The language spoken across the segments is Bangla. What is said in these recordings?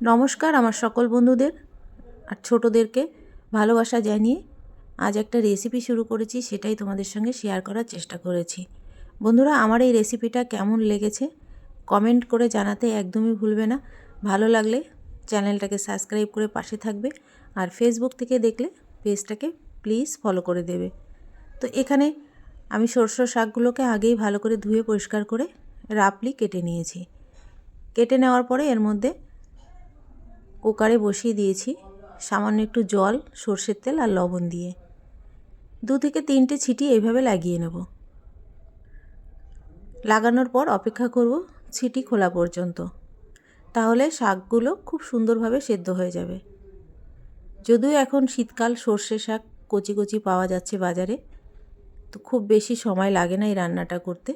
নমস্কার আমার সকল বন্ধুদের আর ছোটোদেরকে ভালোবাসা জানিয়ে আজ একটা রেসিপি শুরু করেছি, সেটাই তোমাদের সঙ্গে শেয়ার করার চেষ্টা করেছি। বন্ধুরা, আমার এই রেসিপিটা কেমন লেগেছে কমেন্ট করে জানাতে একদমই ভুলবে না। ভালো লাগলে চ্যানেলটাকে সাবস্ক্রাইব করে পাশে থাকবে আর ফেসবুক থেকে দেখলে পেজটাকে প্লিজ ফলো করে দেবে। তো এখানে আমি সরষের শাকগুলোকে আগেই ভালো করে ধুয়ে পরিষ্কার করে রাপলি কেটে নিয়েছি। কেটে নেওয়ার পরে এর মধ্যে কুকারে বসিয়ে দিয়েছি। সামান্য একটু জল, সর্ষের তেল আর লবণ দিয়ে। দু থেকে তিনটে ছিটি এইভাবে লাগিয়ে নেব। লাগানোর পর অপেক্ষা করব ছিটি খোলা পর্যন্ত। তাহলে শাকগুলো খুব সুন্দরভাবে সেদ্ধ হয়ে যাবে। যদিও এখন শীতকাল, সর্ষে শাক কচি কচি পাওয়া যাচ্ছে বাজারে। তো খুব বেশি সময় লাগে না এই রান্নাটা করতে।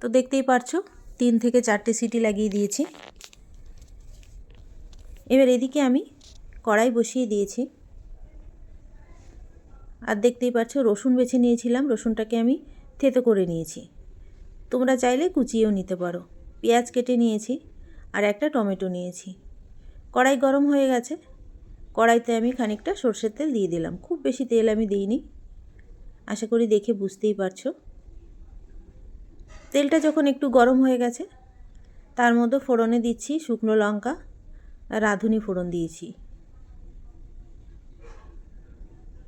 তো দেখতেই পারছ, তিন থেকে চারটে সিটি লাগিয়ে দিয়েছি। এবার এদিকে আমি কড়াই বসিয়ে দিয়েছি। আর দেখতেই পাচ্ছ, রসুন বেছে নিয়েছিলাম, রসুনটাকে আমি থেতো করে নিয়েছি। তোমরা চাইলে কুচিয়েও নিতে পারো। পেঁয়াজ কেটে নিয়েছি আর একটা টমেটো নিয়েছি। কড়াই গরম হয়ে গেছে। কড়াইতে আমি খানিকটা সর্ষের তেল দিয়ে দিলাম। খুব বেশি তেল আমি দিইনি। আশা করি দেখে বুঝতেই পারছ। তেলটা যখন একটু গরম হয়ে গেছে, তার মধ্যে ফোড়নে দিচ্ছি শুকনো লঙ্কা রাঁধুনি ফোড়ন দিয়েছি।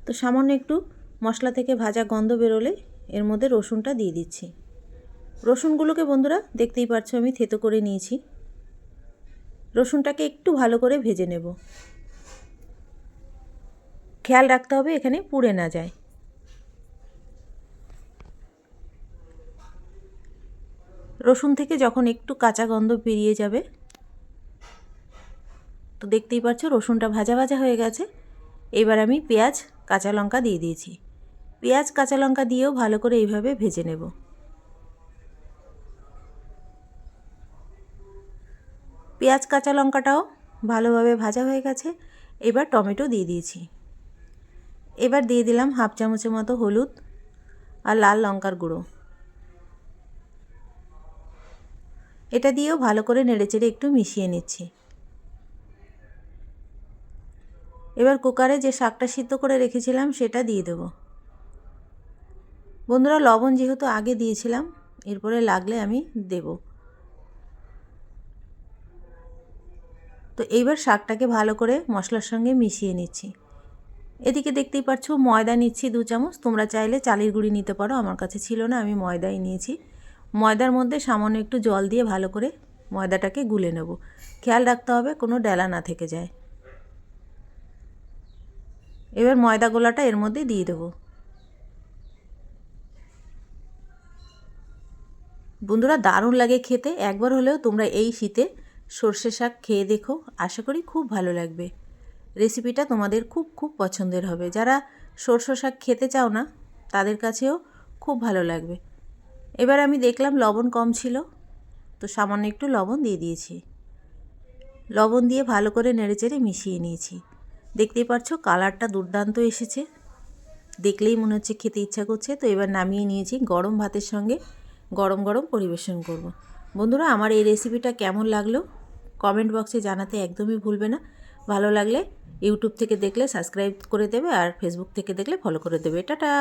তো সামান্য একটু মশলা থেকে ভাজা গন্ধ বেরোলে এর মধ্যে রসুনটা দিয়ে দিচ্ছি। রসুনগুলোকে বন্ধুরা দেখতেই পাচ্ছ আমি থেতো করে নিয়েছি। রসুনটাকে একটু ভালো করে ভেজে নেব। খেয়াল রাখতে হবে এখানে পুড়ে না যায়। রসুন থেকে যখন একটু কাঁচা গন্ধ বেরিয়ে যাবে তো দেখতেই পাচ্ছ রসুনটা ভাজা ভাজা হয়ে গেছে। এবার আমি পেঁয়াজ, কাঁচা লঙ্কা দিয়ে দিয়েছি। পেঁয়াজ, কাঁচা লঙ্কা দিয়েও ভালো করে এইভাবে ভেজে নেব। পেঁয়াজ, কাঁচা লঙ্কাটাও ভালোভাবে ভাজা হয়ে গেছে। এবার টমেটো দিয়ে দিয়েছি। এবার দিয়ে দিলাম হাফ চামচের মতো হলুদ আর লাল লঙ্কার গুঁড়ো। এটা দিয়েও ভালো করে নেড়েচেড়ে একটু মিশিয়ে নিচ্ছি। এবার কুকারে যে শাকটা সিদ্ধ করে রেখেছিলাম সেটা দিয়ে দেব। বন্ধুরা, লবণ যেহেতু আগে দিয়েছিলাম, এরপরে লাগলে আমি দেব। তো এইবার শাকটাকে ভালো করে মশলার সঙ্গে মিশিয়ে নিচ্ছি। এদিকে দেখতেই পাচ্ছ ময়দা নিচ্ছি দু চামচ। তোমরা চাইলে চালের গুঁড়ি নিতে পারো, আমার কাছে ছিল না, আমি ময়দাই নিয়েছি। ময়দার মধ্যে সামান্য একটু জল দিয়ে ভালো করে ময়দাটাকে গুলে নেব। খেয়াল রাখতে হবে, কোনো ডেলা না থেকে যায়। এবার ময়দা গোলাটা এর মধ্যে দিয়ে দেবো। বন্ধুরা দারুণ লাগে খেতে। একবার হলেও তোমরা এই শীতে সর্ষে শাক খেয়ে দেখো। আশা করি খুব ভালো লাগবে। রেসিপিটা তোমাদের খুব খুব পছন্দের হবে। যারা সর্ষে শাক খেতে চাও না, তাদের কাছেও খুব ভালো লাগবে। এবার আমি দেখলাম লবণ কম ছিল, তো সামান্য একটু লবণ দিয়ে দিয়েছি। লবণ দিয়ে ভালো করে নেড়েচেড়ে মিশিয়ে নিয়েছি। দেখতেই পাচ্ছ কালারটা দুর্দান্ত এসেছে। দেখলেই মনে হচ্ছে খেতে ইচ্ছা করছে, তো এবার নামিয়ে নিয়েছি গরম ভাতের সঙ্গে গরম গরম পরিবেশন করব। বন্ধুরা, আমার এই রেসিপিটা কেমন লাগল? কমেন্ট বক্সে জানাতে একদমই ভুলবে না। ভালো লাগলে ইউটিউব থেকে দেখলে সাবস্ক্রাইব করে দেবে আর ফেসবুক থেকে দেখলে ফলো করে দেবে। টাটা!